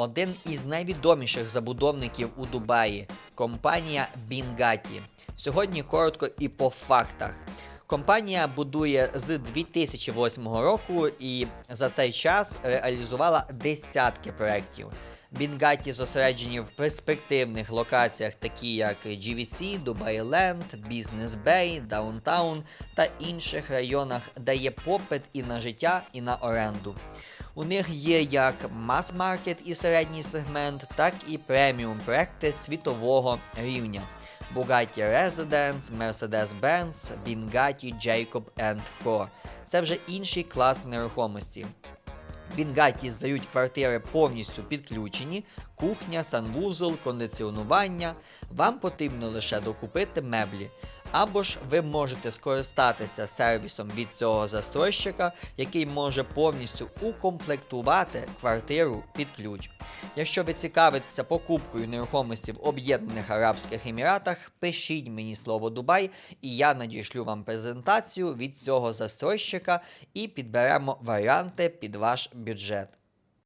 один із найвідоміших забудовників у Дубаї компанія Bingati. Сьогодні коротко і по фактах. Компанія будує з 2008 року і за цей час реалізувала десятки проєктів. Бінгатті зосереджені в перспективних локаціях, такі як GVC, Dubai Land, Business Bay, Downtown та інших районах, де є попит і на життя, і на оренду. У них є як мас-маркет і середній сегмент, так і преміум проекти світового рівня. Bugatti Residence, Mercedes-Benz, Bugatti Jacob Co. Це вже інший клас нерухомості. Бінгатті здають квартири повністю підключені, кухня, санвузол, кондиціонування. Вам потрібно лише докупити меблі. Або ж ви можете скористатися сервісом від цього застройщика, який може повністю укомплектувати квартиру під ключ. Якщо ви цікавитеся покупкою нерухомості в Об'єднаних Арабських Еміратах, пишіть мені слово Дубай, і я надішлю вам презентацію від цього застройщика і підберемо варіанти під ваш бюджет.